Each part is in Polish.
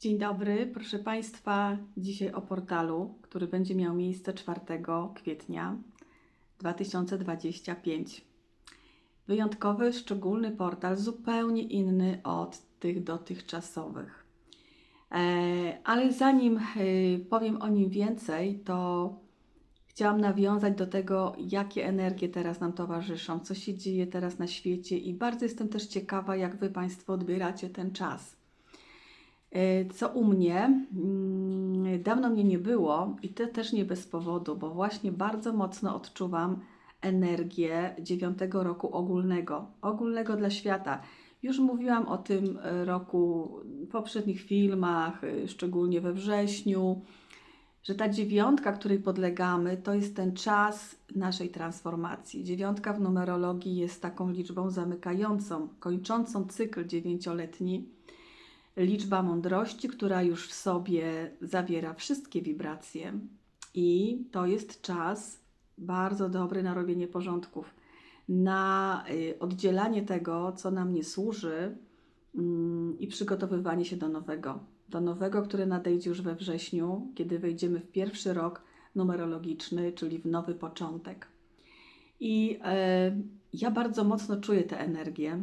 Dzień dobry, proszę Państwa. Dzisiaj o portalu, który będzie miał miejsce 4 kwietnia 2025. Wyjątkowy, szczególny portal, zupełnie inny od tych dotychczasowych. E, Ale zanim e, powiem o nim więcej, to chciałam nawiązać do tego, jakie energie teraz nam towarzyszą, co się dzieje teraz na świecie i bardzo jestem też ciekawa, jak Wy Państwo odbieracie ten czas. E, Co u mnie, mm, dawno mnie nie było i to też nie bez powodu, bo właśnie bardzo mocno odczuwam energię dziewiątego roku ogólnego, ogólnego dla świata. Już mówiłam o tym e, roku w poprzednich filmach, e, szczególnie we wrześniu, że ta dziewiątka, której podlegamy, to jest ten czas naszej transformacji. Dziewiątka w numerologii jest taką liczbą zamykającą, kończącą cykl dziewięcioletni liczba mądrości, która już w sobie zawiera wszystkie wibracje. I to jest czas bardzo dobry na robienie porządków, na y, oddzielanie tego, co nam nie służy mm, i przygotowywanie się do nowego. Do nowego, które nadejdzie już we wrześniu, kiedy wejdziemy w pierwszy rok numerologiczny, czyli w nowy początek. I e, ja bardzo mocno czuję tę energię,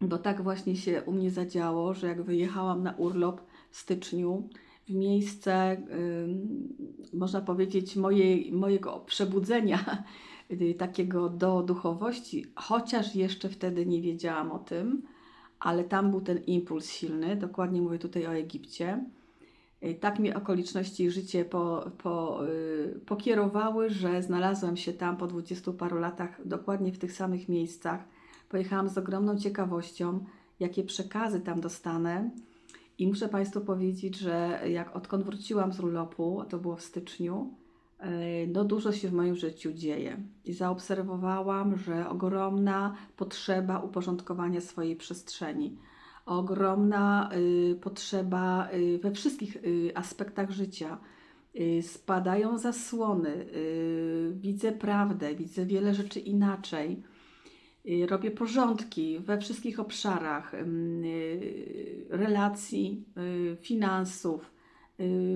bo tak właśnie się u mnie zadziało, że jak wyjechałam na urlop w styczniu, w miejsce, można powiedzieć, mojej, mojego przebudzenia y, takiego do duchowości, chociaż jeszcze wtedy nie wiedziałam o tym, ale tam był ten impuls silny, dokładnie mówię tutaj o Egipcie. Y, Tak mnie okoliczności i życie po, po, y, pokierowały, że znalazłam się tam po dwudziestu paru latach dokładnie w tych samych miejscach. Pojechałam z ogromną ciekawością, jakie przekazy tam dostanę. I muszę Państwu powiedzieć, że jak odkąd wróciłam z urlopu, a to było w styczniu, e, no dużo się w moim życiu dzieje. I zaobserwowałam, że ogromna potrzeba uporządkowania swojej przestrzeni, ogromna y, potrzeba y, we wszystkich y, aspektach życia. Spadają zasłony, widzę prawdę, widzę wiele rzeczy inaczej. Y, Robię porządki we wszystkich obszarach y, relacji, y, finansów,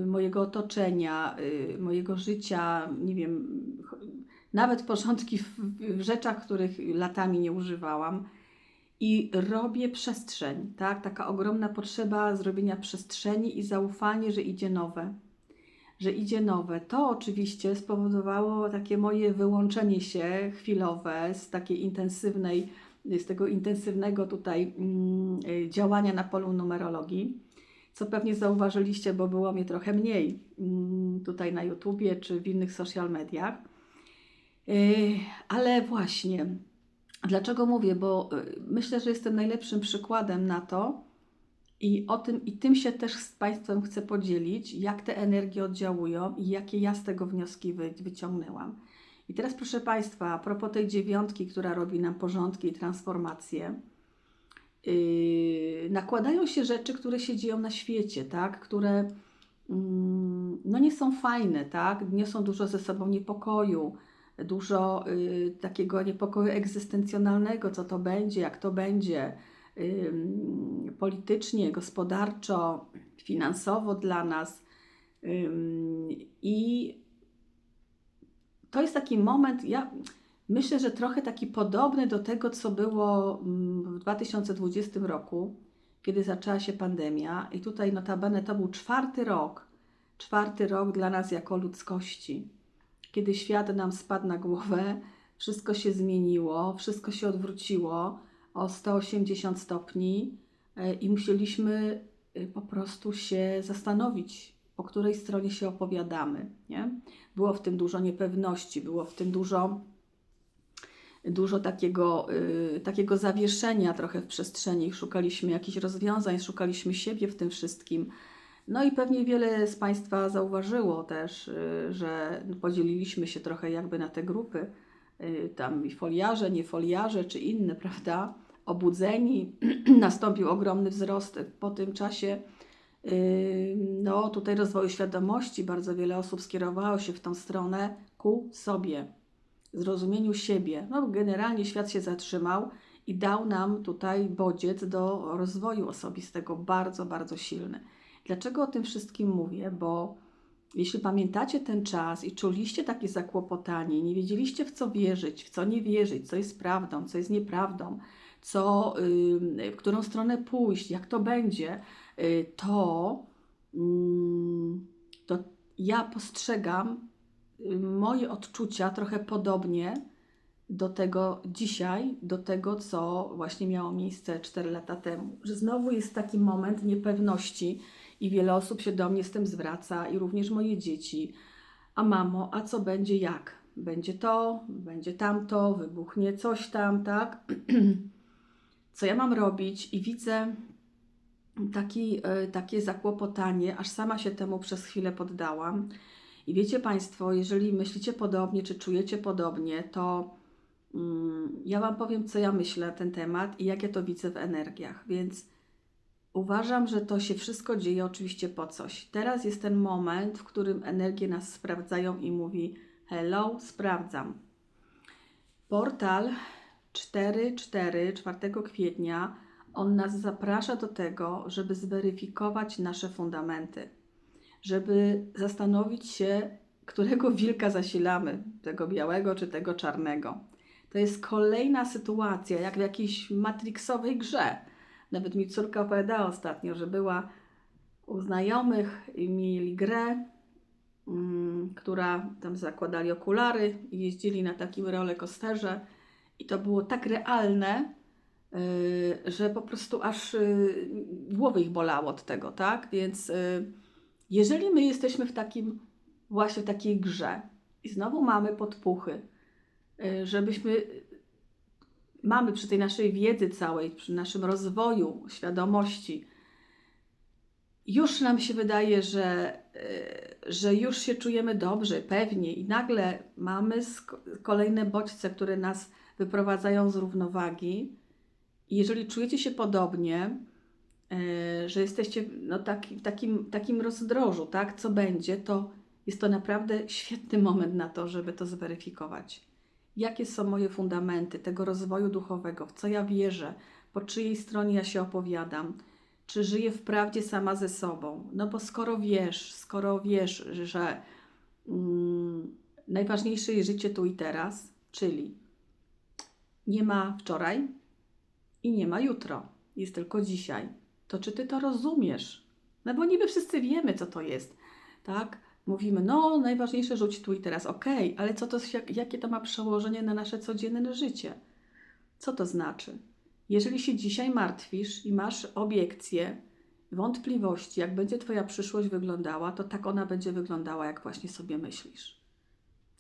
mojego otoczenia, mojego życia, nie wiem, nawet porządki w rzeczach, których latami nie używałam. I robię przestrzeń, tak? Taka ogromna potrzeba zrobienia przestrzeni i zaufanie, że idzie nowe że idzie nowe. To oczywiście spowodowało takie moje wyłączenie się chwilowe z takiej intensywnej, z tego intensywnego tutaj mm, y, działania na polu numerologii, co pewnie zauważyliście, bo było mnie trochę mniej mm, tutaj na YouTubie czy w innych social mediach. Y, Ale właśnie, dlaczego mówię? Bo y, myślę, że jestem najlepszym przykładem na to, i o tym, i tym się też z Państwem chcę podzielić, jak te energie oddziałują i jakie ja z tego wnioski wy, wyciągnęłam. I teraz, proszę Państwa, a propos tej dziewiątki, która robi nam porządki i transformacje, yy, nakładają się rzeczy, które się dzieją na świecie, tak? które mm, no nie są fajne, tak? niosą dużo ze sobą niepokoju, dużo yy, takiego niepokoju egzystencjonalnego, co to będzie, jak to będzie politycznie, gospodarczo, finansowo dla nas. I to jest taki moment, ja myślę, że trochę taki podobny do tego, co było mm, w 2020 roku, kiedy zaczęła się pandemia. I tutaj notabene to był czwarty rok, czwarty rok dla nas jako ludzkości, kiedy świat nam spadł na głowę, wszystko się zmieniło, wszystko się odwróciło o 180 stopni e, i musieliśmy e, po prostu się zastanowić, po której stronie się opowiadamy. Nie? Było w tym dużo niepewności, było w tym dużo, dużo takiego, y, takiego zawieszenia trochę w przestrzeni. Szukaliśmy jakichś rozwiązań, szukaliśmy siebie w tym wszystkim. No i pewnie wiele z Państwa zauważyło też, y, że podzieliliśmy się trochę jakby na te grupy tam i foliarze, nie foliarze, czy inne, prawda? Obudzeni, nastąpił ogromny wzrost po tym czasie. yy, No, tutaj rozwoju świadomości, bardzo wiele osób skierowało się w tą stronę ku sobie, zrozumieniu siebie. No, generalnie świat się zatrzymał i dał nam tutaj bodziec do rozwoju osobistego bardzo, bardzo silny. Dlaczego o tym wszystkim mówię? Bo jeśli pamiętacie ten czas i czuliście takie zakłopotanie, nie wiedzieliście w co wierzyć, w co nie wierzyć, co jest prawdą, co jest nieprawdą, co, y, w którą stronę pójść, jak to będzie, y, to, mm, to ja postrzegam y, moje odczucia trochę podobnie do tego dzisiaj, do tego, co właśnie miało miejsce 4 lata temu. Że znowu jest taki moment niepewności i wiele osób się do mnie z tym zwraca, i również moje dzieci. A mamo, a co będzie jak? Będzie to, będzie tamto, wybuchnie coś tam, tak? co ja mam robić? I widzę taki, e, takie zakłopotanie, aż sama się temu przez chwilę poddałam. I wiecie Państwo, jeżeli myślicie podobnie, czy czujecie podobnie, to mm, ja Wam powiem, co ja myślę na ten temat i jak ja to widzę w energiach. Więc uważam, że to się wszystko dzieje oczywiście po coś. Teraz jest ten moment, w którym energie nas sprawdzają i mówi: Hello, sprawdzam. Portal 4.4 4 kwietnia on nas zaprasza do tego, żeby zweryfikować nasze fundamenty, żeby zastanowić się, którego wilka zasilamy, tego białego czy tego czarnego. To jest kolejna sytuacja, jak w jakiejś matrixowej grze. Nawet mi córka opowiadała ostatnio, że była u znajomych i mieli grę, mm, która tam zakładali okulary i jeździli na takim rollercoasterze i to było tak realne, yy, że po prostu aż yy, głowy ich bolało od tego, tak? Więc yy, jeżeli my jesteśmy w takim właśnie takiej grze i znowu mamy podpuchy, żebyśmy mamy przy tej naszej wiedzy całej, przy naszym rozwoju świadomości, już nam się wydaje, że, że już się czujemy dobrze, pewnie, i nagle mamy kolejne bodźce, które nas wyprowadzają z równowagi. Jeżeli czujecie się podobnie, yy, że jesteście no, taki, w takim, takim rozdrożu, tak, co będzie, to jest to naprawdę świetny moment na to, żeby to zweryfikować. Jakie są moje fundamenty tego rozwoju duchowego, w co ja wierzę, po czyjej stronie ja się opowiadam, czy żyję w prawdzie sama ze sobą. No bo skoro wiesz, skoro wiesz, że mm, najważniejsze jest życie tu i teraz, czyli nie ma wczoraj i nie ma jutro, jest tylko dzisiaj. To czy ty to rozumiesz? No bo niby wszyscy wiemy, co to jest, tak? Mówimy, no najważniejsze rzuć tu i teraz, okej, ale co to, jak- jakie to ma przełożenie na nasze codzienne życie? Co to znaczy? Jeżeli się dzisiaj martwisz i masz obiekcje, wątpliwości, jak będzie Twoja przyszłość wyglądała, to tak ona będzie wyglądała, jak właśnie sobie myślisz.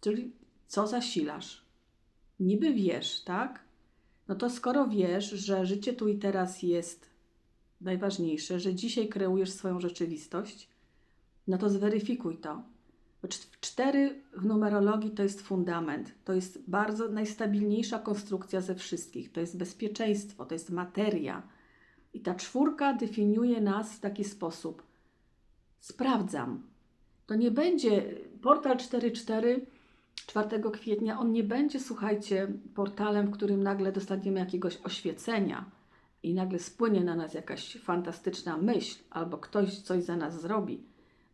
Czyli co zasilasz? Niby wiesz, tak? No to skoro wiesz, że życie tu i teraz jest najważniejsze, że dzisiaj kreujesz swoją rzeczywistość, no to zweryfikuj to. Cztery w numerologii to jest fundament. To jest bardzo najstabilniejsza konstrukcja ze wszystkich. To jest bezpieczeństwo, to jest materia. I ta czwórka definiuje nas w taki sposób. Sprawdzam. To nie będzie portal 4.4 4 kwietnia, on nie będzie, słuchajcie, portalem, w którym nagle dostaniemy jakiegoś oświecenia i nagle spłynie na nas jakaś fantastyczna myśl albo ktoś coś za nas zrobi.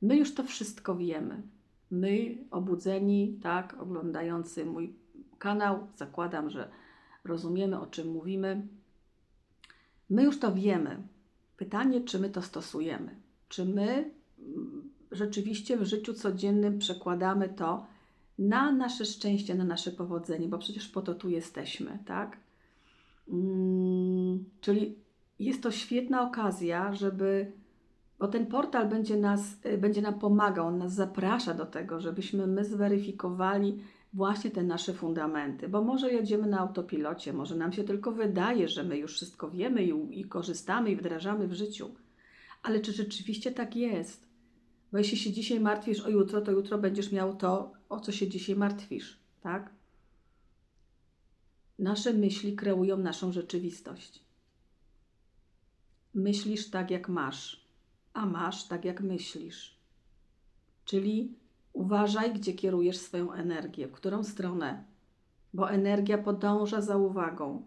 My już to wszystko wiemy. My, obudzeni, tak, oglądający mój kanał, zakładam, że rozumiemy, o czym mówimy. My już to wiemy. Pytanie, czy my to stosujemy? Czy my mm, rzeczywiście w życiu codziennym przekładamy to na nasze szczęście, na nasze powodzenie, bo przecież po to tu jesteśmy, tak? Mm, czyli jest to świetna okazja, żeby, bo ten portal będzie, nas, y, będzie nam pomagał, on nas zaprasza do tego, żebyśmy my zweryfikowali właśnie te nasze fundamenty, bo może jedziemy na autopilocie, może nam się tylko wydaje, że my już wszystko wiemy i, i korzystamy i wdrażamy w życiu, ale czy rzeczywiście tak jest? Bo jeśli się dzisiaj martwisz o jutro, to jutro będziesz miał to, o co się dzisiaj martwisz, tak? Nasze myśli kreują naszą rzeczywistość. Myślisz tak, jak masz, a masz tak, jak myślisz. Czyli uważaj, gdzie kierujesz swoją energię, w którą stronę, bo energia podąża za uwagą.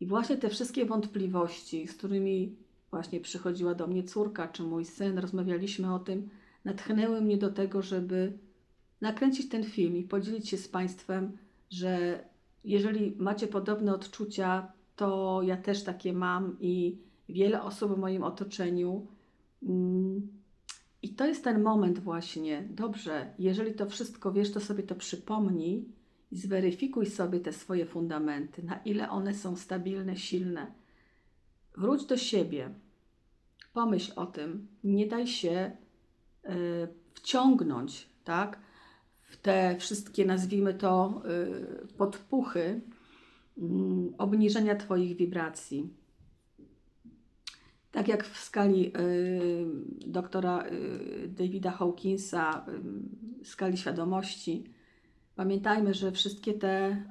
I właśnie te wszystkie wątpliwości, z którymi właśnie przychodziła do mnie córka czy mój syn, rozmawialiśmy o tym, natchnęły mnie do tego, żeby nakręcić ten film i podzielić się z Państwem, że jeżeli macie podobne odczucia, to ja też takie mam i wiele osób w moim otoczeniu. Mm, I to jest ten moment właśnie. Dobrze, jeżeli to wszystko wiesz, to sobie to przypomnij i zweryfikuj sobie te swoje fundamenty, na ile one są stabilne, silne. Wróć do siebie. Pomyśl o tym. Nie daj się y, wciągnąć, tak? Te wszystkie, nazwijmy to, y, podpuchy mm, obniżenia Twoich wibracji. Tak jak w skali y, doktora y, Davida Hawkinsa, skali świadomości, pamiętajmy, że wszystkie te,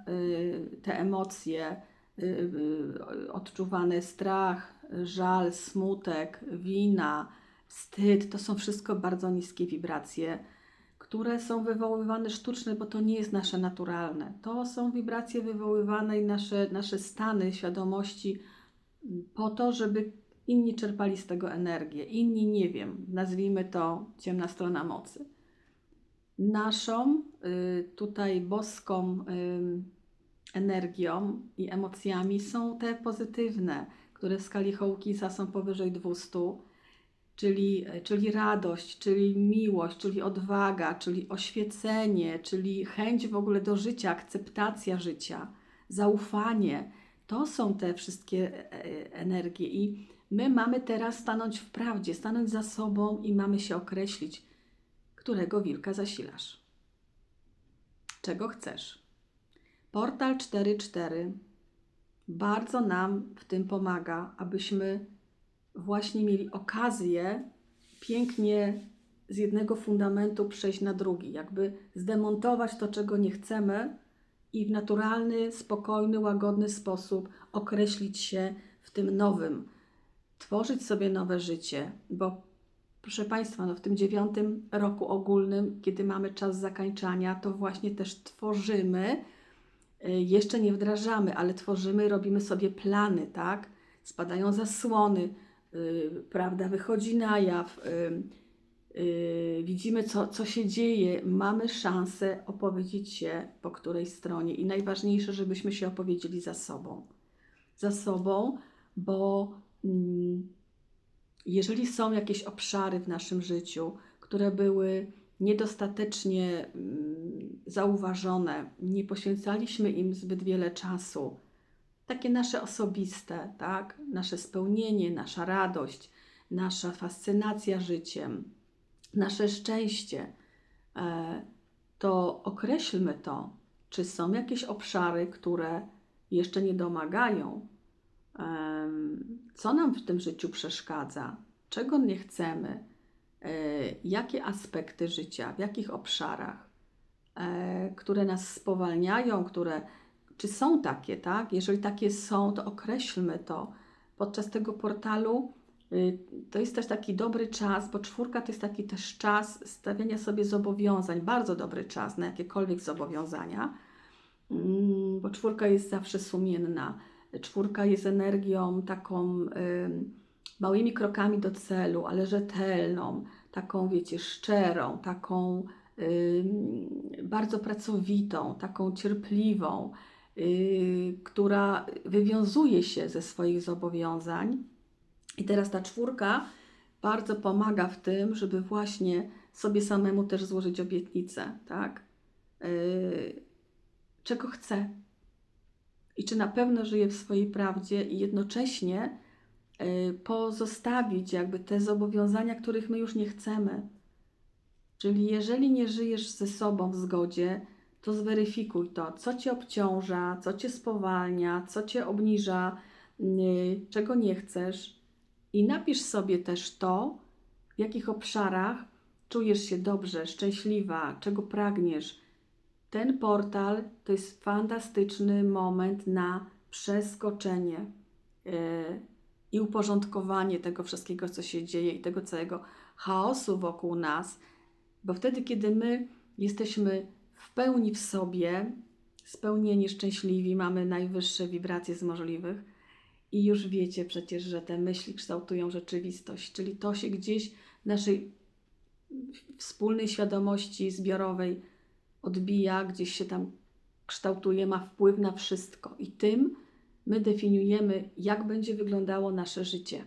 te emocje, odczuwany strach, żal, smutek, wina, wstyd, to są wszystko bardzo niskie wibracje, które są wywoływane sztuczne, bo to nie jest nasze naturalne. To są wibracje wywoływane i nasze, nasze stany świadomości po to, żeby inni czerpali z tego energię. Inni, nie wiem, nazwijmy to ciemna strona mocy. Naszą y, tutaj boską y, energią i emocjami są te pozytywne, które w skali Hawkinsa są powyżej 200, czyli, czyli radość, czyli miłość, czyli odwaga, czyli oświecenie, czyli chęć w ogóle do życia, akceptacja życia, zaufanie. To są te wszystkie e, energie i my mamy teraz stanąć w prawdzie, stanąć za sobą i mamy się określić, którego wilka zasilasz. Czego chcesz? Portal 4.4 bardzo nam w tym pomaga, abyśmy właśnie mieli okazję pięknie z jednego fundamentu przejść na drugi, jakby zdemontować to, czego nie chcemy i w naturalny, spokojny, łagodny sposób określić się w tym nowym, tworzyć sobie nowe życie, bo proszę Państwa, no w tym dziewiątym roku ogólnym, kiedy mamy czas zakańczania, to właśnie też tworzymy, y, jeszcze nie wdrażamy, ale tworzymy, robimy sobie plany, tak? Spadają zasłony, prawda, wychodzi na jaw, yy, yy, widzimy, co, co się dzieje, mamy szansę opowiedzieć się po której stronie i najważniejsze, żebyśmy się opowiedzieli za sobą. Za sobą, bo mm, jeżeli są jakieś obszary w naszym życiu, które były niedostatecznie mm, zauważone, nie poświęcaliśmy im zbyt wiele czasu, takie nasze osobiste, tak? nasze spełnienie, nasza radość, nasza fascynacja życiem, nasze szczęście, e, to określmy to, czy są jakieś obszary, które jeszcze nie domagają, co nam w tym życiu przeszkadza, czego nie chcemy, e, jakie aspekty życia, w jakich obszarach, e, które nas spowalniają, które czy są takie, tak? Jeżeli takie są, to określmy to. Podczas tego portalu y, to jest też taki dobry czas, bo czwórka to jest taki też czas stawiania sobie zobowiązań, bardzo dobry czas na jakiekolwiek zobowiązania, Mm, bo czwórka jest zawsze sumienna. Czwórka jest energią taką małymi krokami do celu, ale rzetelną, taką, wiecie, szczerą, taką bardzo pracowitą, taką cierpliwą, która wywiązuje się ze swoich zobowiązań. I teraz ta czwórka bardzo pomaga w tym, żeby właśnie sobie samemu też złożyć obietnicę, tak? Y, czego chce i czy na pewno żyje w swojej prawdzie i jednocześnie y, pozostawić jakby te zobowiązania, których my już nie chcemy. Czyli jeżeli nie żyjesz ze sobą w zgodzie, to zweryfikuj to, co cię obciąża, co cię spowalnia, co cię obniża, yy, czego nie chcesz. I napisz sobie też to, w jakich obszarach czujesz się dobrze, szczęśliwa, czego pragniesz. Ten portal to jest fantastyczny moment na przeskoczenie yy, i uporządkowanie tego wszystkiego, co się dzieje i tego całego chaosu wokół nas, bo wtedy, kiedy my jesteśmy w pełni w sobie, spełnieni, szczęśliwi, mamy najwyższe wibracje z możliwych i już wiecie przecież, że te myśli kształtują rzeczywistość, czyli to się gdzieś w naszej wspólnej świadomości zbiorowej odbija, gdzieś się tam kształtuje, ma wpływ na wszystko i tym my definiujemy, jak będzie wyglądało nasze życie.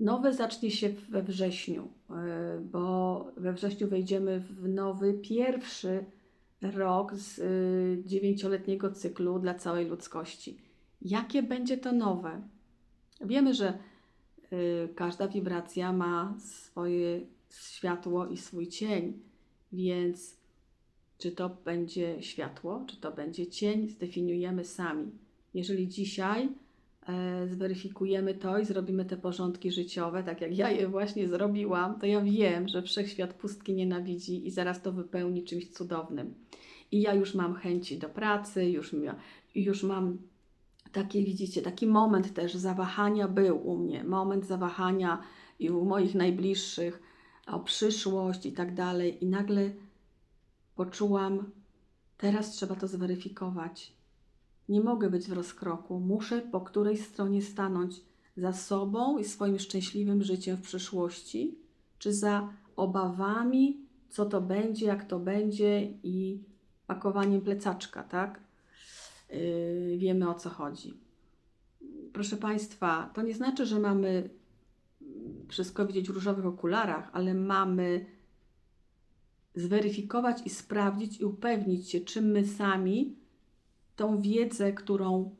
Nowe zacznie się we wrześniu, yy, bo we wrześniu wejdziemy w nowy, pierwszy rok z yy, dziewięcioletniego cyklu dla całej ludzkości. Jakie będzie to nowe? Wiemy, że yy, każda wibracja ma swoje światło i swój cień, więc czy to będzie światło, czy to będzie cień, zdefiniujemy sami. Jeżeli dzisiaj zweryfikujemy to i zrobimy te porządki życiowe, tak jak ja je właśnie zrobiłam, to ja wiem, że wszechświat pustki nienawidzi i zaraz to wypełni czymś cudownym. I ja już mam chęci do pracy, już, już mam takie, widzicie, taki moment też zawahania był u mnie, moment zawahania i u moich najbliższych o przyszłość i tak dalej. I nagle poczułam, teraz trzeba to zweryfikować. Nie mogę być w rozkroku, muszę po której stronie stanąć za sobą i swoim szczęśliwym życiem w przyszłości, czy za obawami, co to będzie, jak to będzie i pakowaniem plecaczka, tak? Yy, wiemy o co chodzi. Proszę Państwa, to nie znaczy, że mamy wszystko widzieć w różowych okularach, ale mamy zweryfikować i sprawdzić i upewnić się, czy my sami tą wiedzę, którą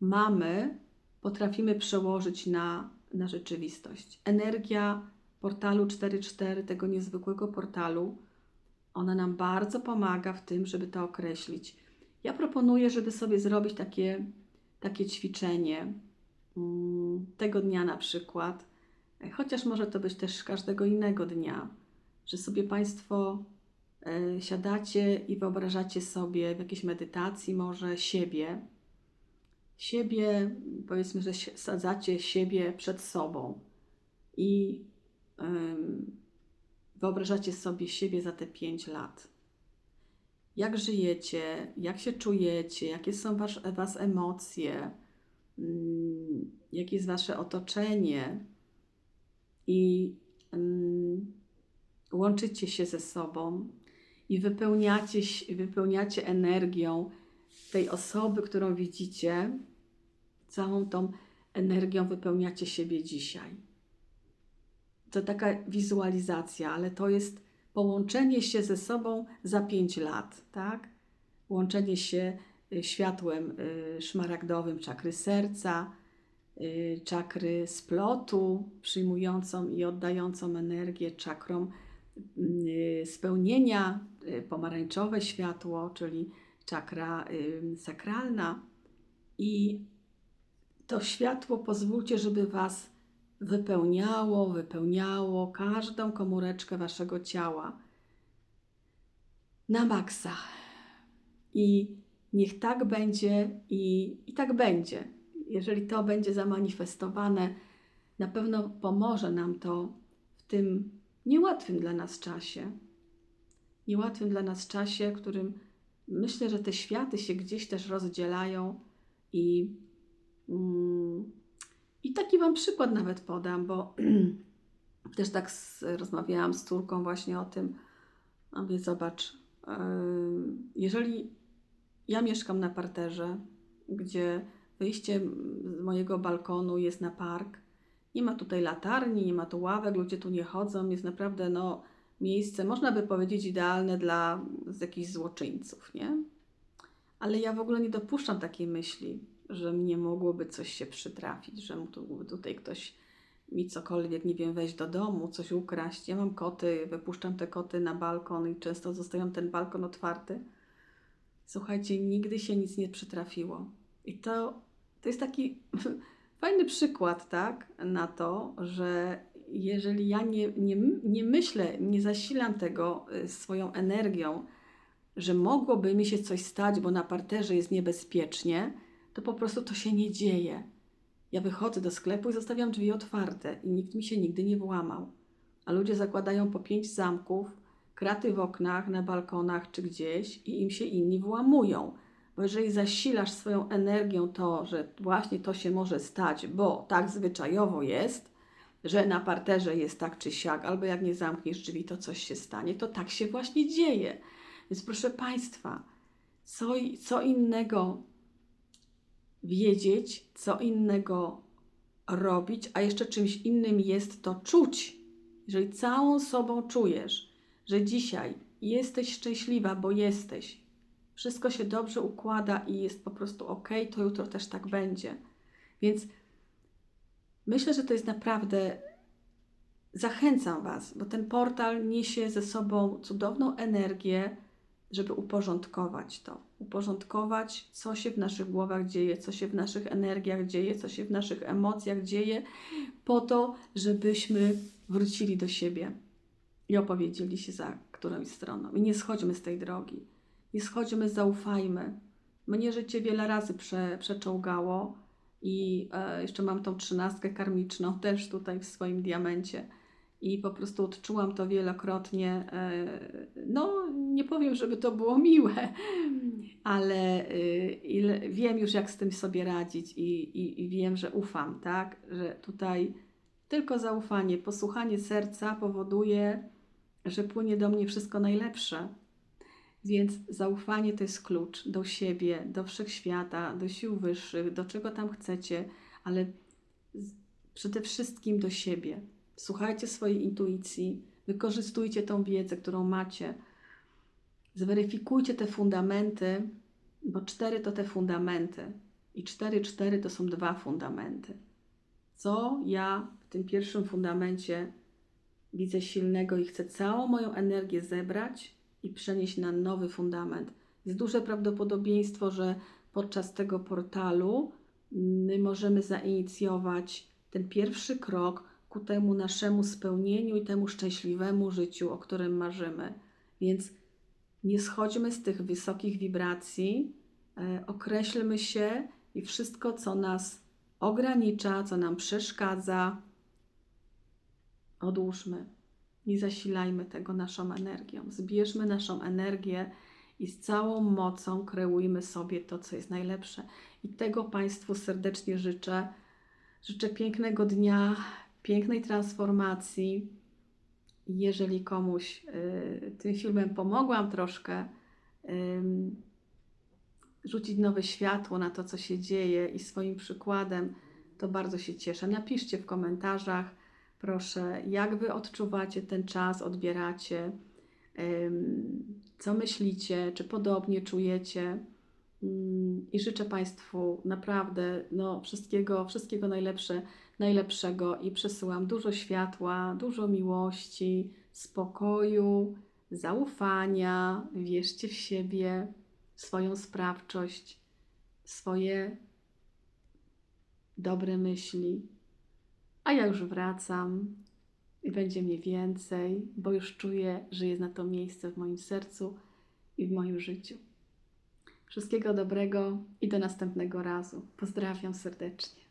mamy, potrafimy przełożyć na, na rzeczywistość. Energia portalu 4.4, tego niezwykłego portalu, ona nam bardzo pomaga w tym, żeby to określić. Ja proponuję, żeby sobie zrobić takie, takie ćwiczenie mm, tego dnia na przykład, chociaż może to być też każdego innego dnia, że sobie Państwo e, siadacie i wyobrażacie sobie w jakiejś medytacji może siebie, siebie, powiedzmy, że sadzacie siebie przed sobą i wyobrażacie sobie siebie za te 5 lat. Jak żyjecie, jak się czujecie, jakie są wasz, Was emocje, mm, jakie jest Wasze otoczenie? I łączycie się ze sobą i wypełniacie, wypełniacie energią tej osoby, którą widzicie, całą tą energią wypełniacie siebie dzisiaj. To taka wizualizacja, ale to jest połączenie się ze sobą za 5 lat, tak? Łączenie się y, światłem y, szmaragdowym czakry serca, y, czakry splotu, przyjmującą i oddającą energię czakrą spełnienia, pomarańczowe światło, czyli czakra y, sakralna. I to światło pozwólcie, żeby Was wypełniało, wypełniało każdą komóreczkę Waszego ciała na maksa. I niech tak będzie i, i tak będzie. Jeżeli to będzie zamanifestowane, na pewno pomoże nam to w tym niełatwym dla nas czasie. Niełatwym dla nas czasie, w którym myślę, że te światy się gdzieś też rozdzielają i, mm, i taki Wam przykład nawet podam, bo też tak z, rozmawiałam z córką właśnie o tym, a mówię, zobacz, yy, jeżeli ja mieszkam na parterze, gdzie wyjście z mojego balkonu jest na park, nie ma tutaj latarni, nie ma tu ławek, ludzie tu nie chodzą, jest naprawdę no, miejsce, można by powiedzieć, idealne dla jakichś złoczyńców, nie? Ale ja w ogóle nie dopuszczam takiej myśli, że mnie mogłoby coś się przytrafić, że tu, tutaj ktoś mi cokolwiek, nie wiem, wejść do domu, coś ukraść. Ja mam koty, wypuszczam te koty na balkon i często zostawiam ten balkon otwarty. Słuchajcie, nigdy się nic nie przytrafiło. I to, to jest taki fajny przykład, tak, na to, że jeżeli ja nie, nie, nie myślę, nie zasilam tego y, swoją energią, że mogłoby mi się coś stać, bo na parterze jest niebezpiecznie, to po prostu to się nie dzieje. Ja wychodzę do sklepu i zostawiam drzwi otwarte i nikt mi się nigdy nie włamał. A ludzie zakładają po pięć zamków, kraty w oknach, na balkonach czy gdzieś i im się inni włamują, Bo jeżeli zasilasz swoją energią to, że właśnie to się może stać, bo tak zwyczajowo jest, że na parterze jest tak czy siak, albo jak nie zamkniesz drzwi, to coś się stanie, to tak się właśnie dzieje. Więc proszę Państwa, co, co innego wiedzieć, co innego robić, a jeszcze czymś innym jest to czuć. Jeżeli całą sobą czujesz, że dzisiaj jesteś szczęśliwa, bo jesteś, wszystko się dobrze układa i jest po prostu ok, to jutro też tak będzie. Więc myślę, że to jest naprawdę. Zachęcam Was, bo ten portal niesie ze sobą cudowną energię, żeby uporządkować to. Uporządkować, co się w naszych głowach dzieje, co się w naszych energiach dzieje, co się w naszych emocjach dzieje, po to, żebyśmy wrócili do siebie i opowiedzieli się za którąś stroną. I nie schodźmy z tej drogi. Nie schodźmy, zaufajmy. Mnie życie wiele razy prze, przeczołgało i e, jeszcze mam tą trzynastkę karmiczną też tutaj w swoim diamencie. I po prostu odczułam to wielokrotnie. E, no, nie powiem, żeby to było miłe, ale ile, wiem już, jak z tym sobie radzić i, i, i wiem, że ufam, tak? Że tutaj tylko zaufanie, posłuchanie serca powoduje, że płynie do mnie wszystko najlepsze. Więc zaufanie to jest klucz do siebie, do wszechświata, do sił wyższych, do czego tam chcecie, ale przede wszystkim do siebie. Słuchajcie swojej intuicji, wykorzystujcie tą wiedzę, którą macie. Zweryfikujcie te fundamenty, bo cztery to te fundamenty i cztery, cztery to są dwa fundamenty. Co ja w tym pierwszym fundamencie widzę silnego i chcę całą moją energię zebrać i przenieść na nowy fundament. Jest duże prawdopodobieństwo, że podczas tego portalu my możemy zainicjować ten pierwszy krok ku temu naszemu spełnieniu i temu szczęśliwemu życiu, o którym marzymy. Więc nie schodźmy z tych wysokich wibracji, e, określmy się i wszystko, co nas ogranicza, co nam przeszkadza, odłóżmy. Nie zasilajmy tego naszą energią. Zbierzmy naszą energię i z całą mocą kreujmy sobie to, co jest najlepsze. I tego Państwu serdecznie życzę. Życzę pięknego dnia, pięknej transformacji. I Jeżeli komuś y, tym filmem pomogłam troszkę ym, rzucić nowe światło na to, co się dzieje i swoim przykładem, to bardzo się cieszę. Napiszcie w komentarzach, proszę, jak Wy odczuwacie ten czas, odbieracie, co myślicie, czy podobnie czujecie. Ym, I życzę Państwu naprawdę no, wszystkiego, wszystkiego najlepsze, najlepszego i przesyłam dużo światła, dużo miłości, spokoju, zaufania. Wierzcie w siebie, swoją sprawczość, swoje dobre myśli. A ja już wracam i będzie mnie więcej, bo już czuję, że jest na to miejsce w moim sercu i w moim życiu. Wszystkiego dobrego i do następnego razu. Pozdrawiam serdecznie.